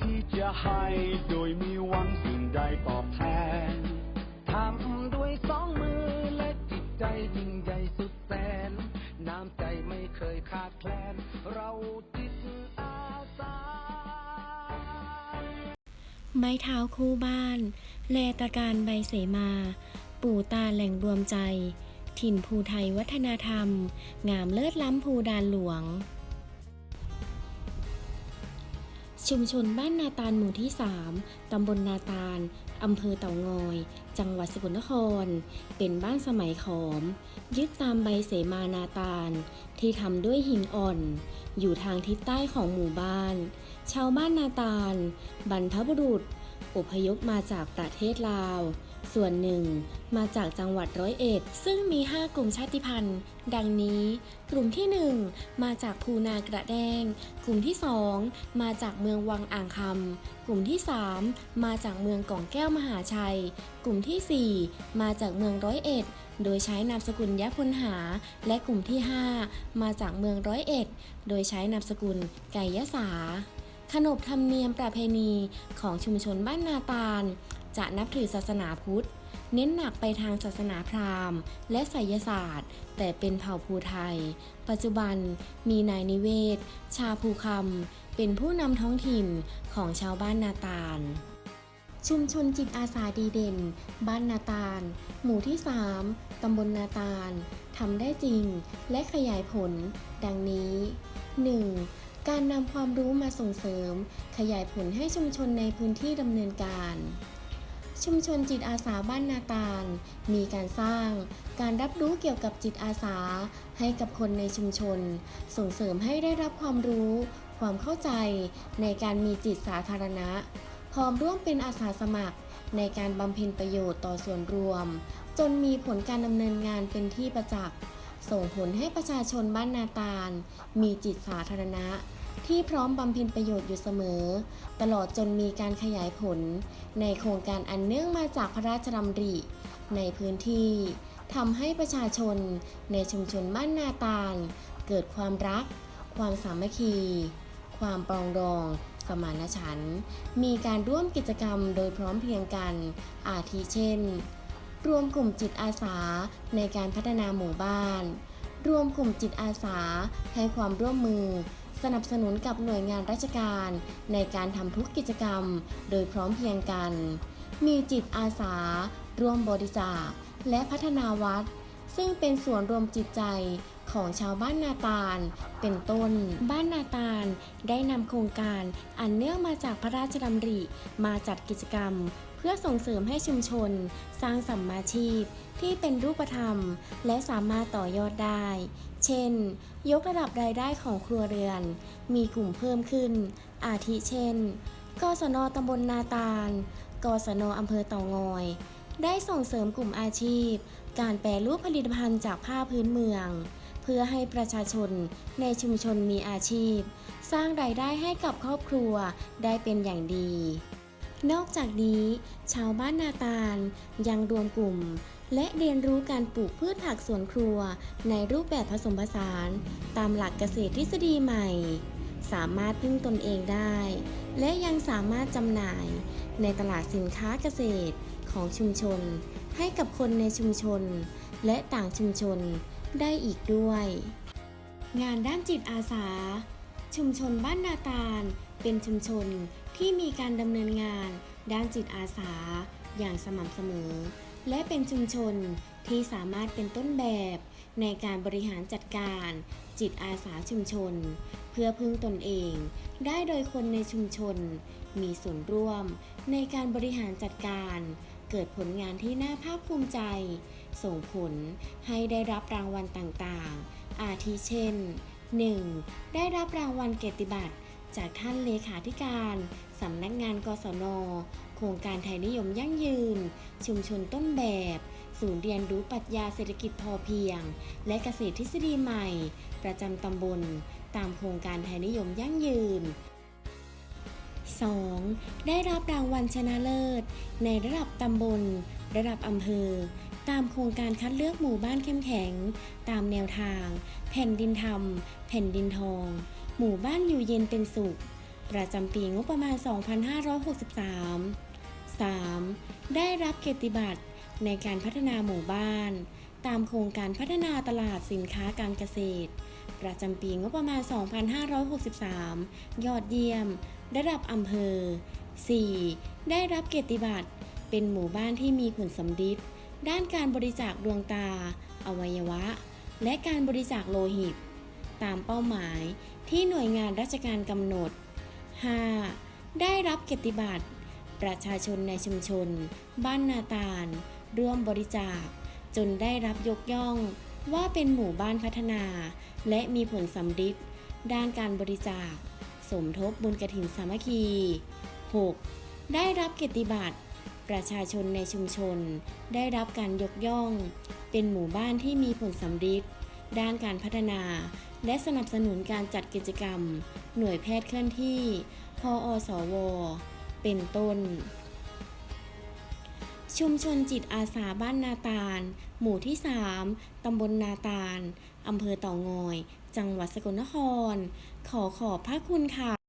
ที่จะให้โดยมีหวังสิ่งใดตอบแทนทำด้วยสองมือและจิตใจยิ่งใหญ่สุดแสน น้ำใจไม่เคยขาดแคลน เราจิตอาสา ไม้เท้าคู่บ้าน แลตะการใบเสมา ปู่ตาแหล่งรวมใจ ถิ่นภูไทยวัฒนธรรม งามเลิศล้ำภูดานหลวง ชุมชนบ้านนาตาลหมู่ที่ 3 ตำบลนาตาล อำเภอเต่างอย จังหวัดสกลนคร เป็นบ้านสมัยขอม ยึดตามใบเสมานาตาล ที่ทำด้วยหินอ่อน อยู่ทางทิศใต้ของหมู่บ้าน ชาวบ้านนาตาล บรรพบุรุษ อพยพมาจากประเทศลาว ส่วนหนึ่งมาจากจังหวัดร้อยเอ็ด ซึ่งมี 5 กลุ่มชาติพันธุ์ ดังนี้ กลุ่มที่ 1 มาจากภูนากระแดง กลุ่มที่ 2 มาจากเมืองวังอ่างคำกลุ่มที่ 3 มาจากเมืองก่องแก้วมหาชัย กลุ่มทีสี่4 มาจากเมืองร้อยเอ็ด โดยใช้นามสกุลยะพลหา และกลุ่มที่ 5 มาจากเมืองร้อยเอ็ด โดยใช้นามสกุลไก่ยะสาขนบธรรมเนียมประเพณีของชุมชนบ้านนาตาล จะนับถือศาสนาพุทธ เน้นหนักไปทางศาสนาพราหมณ์ และไสยศาสตร์ แต่เป็นเผ่าภูไทย ปัจจุบันมีนายนิเวศ ชาภูคำเป็นผู้นำท้องถิ่นของชาวบ้านนาตาลชุมชนจิตอาสาดีเด่น บ้านนาตาล หมู่ที่ 3 ตำบลนาตาล ทำได้จริงและขยายผล ดังนี้ 1. การนำความรู้มาส่งเสริม ขยายผลให้ชุมชนในพื้นที่ดำเนินการ ชุมชนจิตอาสาบ้านนาตาล มีการสร้าง การรับรู้เกี่ยวกับจิตอาสา ให้กับคนในชุมชน ส่งเสริมให้ได้รับความรู้ ความเข้าใจในการมีจิตสาธารณะ พร้อมร่วมเป็นอาสาสมัคร ในการบำเพ็ญประโยชน์ต่อส่วนรวม จนมีผลการดำเนินงานเป็นที่ประจักษ์ส่งผลให้ประชาชนบ้านนาตาล มีจิตสาธารณะ ที่พร้อมบำเพ็ญประโยชน์อยู่เสมอ ตลอดจนมีการขยายผล ในโครงการอันเนื่องมาจากพระราชดำริ ในพื้นที่ทำให้ประชาชนในชุมชนบ้านนาตาล เกิดความรัก ความสามัคคี ความปรองดอง สมานฉันท์มีการร่วมกิจกรรมโดยพร้อมเพรียงกัน อาทิเช่น รวมกลุ่มจิตอาสาในการพัฒนาหมู่บ้าน รวมกลุ่มจิตอาสาให้ความร่วมมือ สนับสนุนกับหน่วยงานราชการ ในการทำทุกกิจกรรม โดยพร้อมเพียงกัน มีจิตอาสา ร่วมบริจาค และพัฒนาวัด ซึ่งเป็นส่วนรวมจิตใจของชาวบ้านนาตาล เป็นต้น บ้านนาตาลได้นำโครงการอันเนื่องมาจากพระราชดำริ มาจัดกิจกรรม พื่อส่งเสริมให้ชุมชน สร้างสัมมาชีพ ที่เป็นรูปธรรม และสามารถต่อยอดได้ เช่น ยกระดับรายได้ของครัวเรือน มีกลุ่มเพิ่มขึ้น อาทิเช่น กศนตำบลนาตาล กศนอำเภอเต่างอย ได้ส่งเสริมกลุ่มอาชีพ การแปรรูปผลิตภัณฑ์จากผ้าพื้นเมือง เพื่อให้ประชาชนในชุมชนมีอาชีพ สร้างรายได้ให้กับครอบครัวได้เป็นอย่างดี นอกจากนี้ ชาวบ้านนาตาลยังรวมกลุ่ม และเรียนรู้การปลูกพืชผักสวนครัว ในรูปแบบผสมผสาน ตามหลักเกษตรทฤษฎีใหม่ สามารถพึ่งตนเองได้ และยังสามารถจำหน่าย ในตลาดสินค้าเกษตรของชุมชน ให้กับคนในชุมชน และต่างชุมชนได้อีกด้วย งานด้านจิตอาสา ชุมชนบ้านนาตาล เป็นชุมชนที่มีการดำเนินงาน ด้านจิตอาสา อย่างสม่ำเสมอ และเป็นชุมชนที่สามารถเป็นต้นแบบ ในการบริหารจัดการ จิตอาสาชุมชน เพื่อพึ่งตนเอง ได้โดยคนในชุมชน มีส่วนร่วม ในการบริหารจัดการ เกิดผลงานที่น่าภาคภูมิใจ ส่งผลให้ได้รับรางวัลต่างๆ อาทิเช่น 1. ได้รับรางวัลเกียรติบัตร จากท่านเลขาธิการสำนักงานกศน โครงการไทยนิยมยั่งยืน ชุมชนต้นแบบ ศูนย์เรียนรู้ปรัชญาเศรษฐกิจพอเพียง และเกษตรทฤษฎีใหม่ ประจำตำบล ตามโครงการไทยนิยมยั่งยืน 2. ได้รับรางวัลชนะเลิศ ในระดับตำบล ระดับอำเภอ ตามโครงการคัดเลือกหมู่บ้านเข้มแข็ง ตามแนวทาง แผ่นดินธรรม แผ่นดินทอง หมู่บ้านอยู่เย็นเป็นสุข ประจำปีงบประมาณ 2563 3. ได้รับเกียรติบัตรในการพัฒนาหมู่บ้าน ตามโครงการพัฒนาตลาดสินค้าการเกษตร ประจำปีงบประมาณ 2563 ยอดเยี่ยม ระดับอำเภอ 4. ได้รับเกียรติบัตรเป็นหมู่บ้านที่มีผลสำลิดด้านการบริจาคดวงตา อวัยวะ และการบริจาคโลหิต ตามเป้าหมายที่หน่วยงานราชการกำหนด 5. ได้รับเกียรติบัตร ประชาชนในชุมชน บ้านนาตาล ร่วมบริจาค จนได้รับยกย่องว่าเป็นหมู่บ้านพัฒนา และมีผลสำลิดด้านการบริจาค สมทบบุญกระถินสามัคคี 6. ได้รับเกียรติบัตร ประชาชนในชุมชน ได้รับการยกย่อง เป็นหมู่บ้านที่มีผลสำลิด ด้านการพัฒนา และสนับสนุนการจัดกิจกรรม หน่วยแพทย์เคลื่อนที่ พออสว เป็นต้น ชุมชนจิตอาสาบ้านนาตาล หมู่ที่ 3 ตำบลนาตาล อำเภอเต่างอย จังหวัดสกลนคร ขอขอบพระคุณค่ะ